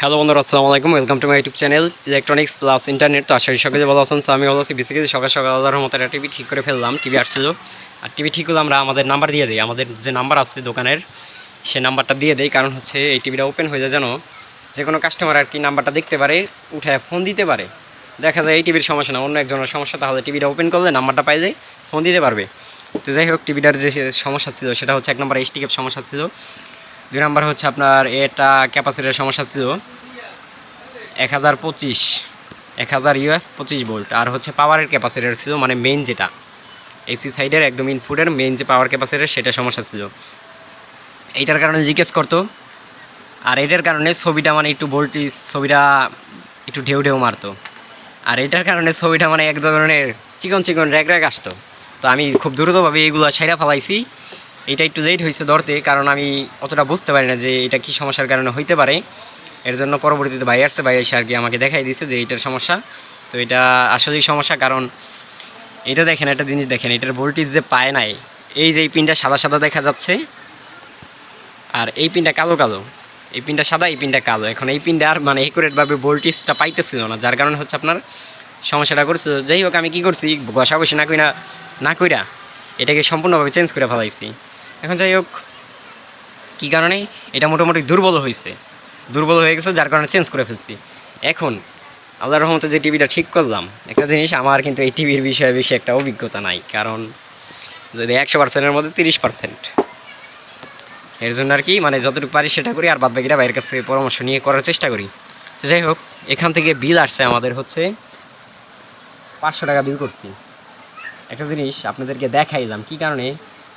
Hello বন্ধুরা, আসসালামু আলাইকুম। Welcome to my YouTube channel electronics plus internet তো আশা সকলে ভালো আছেন। আমি ভালো আছি। বেসিক্যালি সকাল সকাল আল্লাহর মতো একটা টিভি ঠিক করে ফেললাম। টিভি আসছিল। আর টিভি ঠিক হলে আমরা আমাদের নাম্বার দিয়ে দিই। আমাদের যে নাম্বার আছে দোকানের সে নাম্বারটা দিয়ে দেই। কারণ হচ্ছে এই টিভিটা ওপেন হয়ে যায় যেন যে কোনো কাস্টমার আর কি নাম্বারটা দেখতে পারে উঠে ফোন দিতে পারে। দেখা যায় এই টিভির সমস্যা না, অন্য একজনের সমস্যা। তাহলে টিভিটা ওপেন করলে নাম্বারটা পাই যায় ফোন দিতে পারবে। তো যাই হোক টিভিটার যে সমস্যা ছিল, সেটা হচ্ছে এক নম্বর এইচটি ক্যাপ সমস্যা ছিল। দুই নম্বর হচ্ছে আপনার এটা ক্যাপাসিটির সমস্যা ছিল এক হাজার পঁচিশ, এক হাজার ইউএফ পঁচিশ ভোল্ট আর হচ্ছে পাওয়ারের ক্যাপাসিটার ছিল মানে মেইন যেটা এসি সাইডের একদম ইনপুটের মেইন যে পাওয়ার ক্যাপাসিটার সেটা সমস্যা ছিল। এইটার কারণে জিজ্ঞেস করতো। আর এটার কারণে ছবিটা মানে একটু ভোল্টেজ ছবিটা একটু ঢেউ ঢেউ মারতো। আর এটার কারণে ছবিটা মানে এক ধরনের চিকন চিকন র্যাগ র্যাগ আসতো। তো আমি খুব দ্রুতভাবে এগুলো সাইরা ফেলাইছি। এটা একটু লেট হয়েছে ধরতে, কারণ আমি অতটা বুঝতে পারি না যে এটা কি সমস্যার কারণে হইতে পারে। এর জন্য পরবর্তীতে ভাই আসছে, ভাই এসে আর কি আমাকে দেখাই দিয়েছে যে এইটার সমস্যা। তো এটা আসলেই সমস্যা, কারণ এটা দেখেন, একটা জিনিস দেখেন, এটার ভোল্টেজ যে পায় নাই, এই যে এই পিনটা সাদা সাদা দেখা যাচ্ছে, আর এই পিনটা কালো কালো। এই পিনটা সাদা, এই পিনটা কালো। এখন এই পিনটা আর মানে একুরেটভাবে ভোল্টেজটা পাইতেছিল না, যার কারণে হচ্ছে আপনার সমস্যাটা করছিল যাই হোক, আমি কী করছি, বসে না কইরা না কইরা এটাকে সম্পূর্ণভাবে চেঞ্জ করে ফেলাইছি। এখন যাই হোক, কী কারণে এটা মোটামুটি দুর্বল হয়েছে। দুর্বল হয়ে গেছে, যার কারণে চেঞ্জ করে ফেলছি। এখন, আল্লাহর রহমতে যে টিভিটা ঠিক করলাম, একটা জিনিস আমার কিন্তু এই টিভির বিষয়ে বেশি একটা অভিজ্ঞতা নাই। কারণ, যদি একশো পার্সেন্টের মধ্যে তিরিশ পার্সেন্ট এর জন্য আর কি মানে যতটুকু পারি সেটা করি, আর বাদ বাকিটা বাইরের কাছে পরামর্শ নিয়ে করার চেষ্টা করি। তো যাই হোক, এখান থেকে বিল আসছে আমাদের হচ্ছে পাঁচশো টাকা বিল করছি। একটা জিনিস আপনাদেরকে দেখাইলাম, কি কারণে?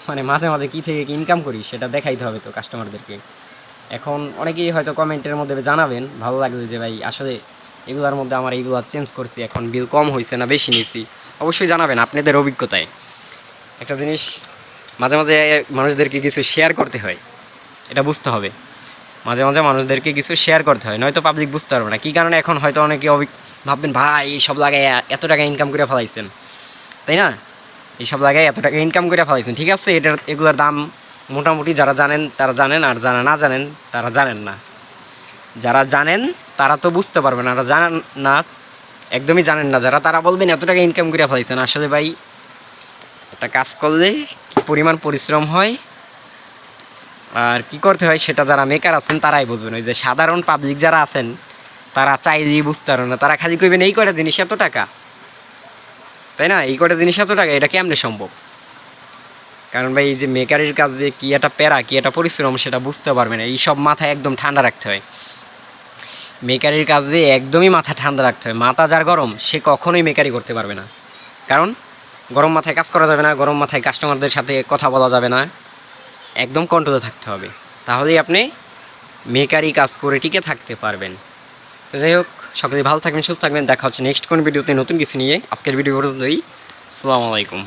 মানে মাঝে মাঝে কী থেকে কি ইনকাম করি সেটা দেখাইতে হবে তো কাস্টমারদেরকে এখন অনেকেই হয়তো কমেন্টের মধ্যে জানাবেন, ভালো লাগবে যে ভাই আসলে এগুলোর মধ্যে আমার এইগুলো চেঞ্জ করছি, এখন বিল কম হয়েছে না বেশি নিয়েছি অবশ্যই জানাবেন আপনাদের অভিজ্ঞতায়। একটা জিনিস, মাঝে মাঝে মানুষদেরকে কিছু শেয়ার করতে হয়, এটা বুঝতে হবে। মাঝে মাঝে মানুষদেরকে কিছু শেয়ার করতে হয়, নয়তো পাবলিক বুঝতে পারবে না। কী কারণে এখন হয়তো অনেকে ভাববেন, ভাই সব লাগায় এত টাকা ইনকাম করে ফেলাইছেন। তাই না? এইসব লাগায় এত টাকা ইনকাম করে ফেলাইছেন, ঠিক আছে? এটার, এগুলোর দাম মোটামুটি যারা জানেন, তারা জানেন, আর যারা না জানেন, তারা জানেন না। যারা জানেন, তারা তো বুঝতে পারবেন, আর জানেন না, একদমই জানেন না। যারা, তারা বলবেন, এত টাকা ইনকাম করে ফেলাইছেন। আসলে ভাই, একটা কাজ করলে কি পরিমাণ পরিশ্রম হয়, আর কি করতে হয় সেটা যারা মেকার আছেন, তারাই বুঝবেন। ওই যে সাধারণ পাবলিক যারা আছেন, তারা চাইলেই বুঝতে পারবে না। তারা খালি কইবেন, এই কয়টা জিনিস, এত টাকা? তাই না? এই কয়টা জিনিস এত টাকা, এটা কেমনে সম্ভব? কারণ ভাই, এই যে মেকারের কাজ যে কী একটা প্যারা, কী একটা পরিশ্রম, সেটা বুঝতে পারবে না। এই সব মাথায় একদম ঠান্ডা রাখতে হয়। মেকারির কাজ যে একদমই মাথা ঠান্ডা রাখতে হয়। মাথা যার গরম, সে কখনোই মেকারি করতে পারবে না। কারণ, গরম মাথায় কাজ করা যাবে না, গরম মাথায় কাস্টমারদের সাথে কথা বলা যাবে না। একদম কন্ট্রোলে থাকতে হবে। তাহলেই আপনি মেকারি কাজ করে টিকে থাকতে পারবেন। তো যাই হোক, সকলে ভালো থাকবেন, সুস্থ থাকবেন, দেখা হচ্ছে নেক্সট কোন ভিডিওতে নতুন কিছু নিয়ে। আজকের ভিডিও পর্যন্তই। আসসালামু আলাইকুম।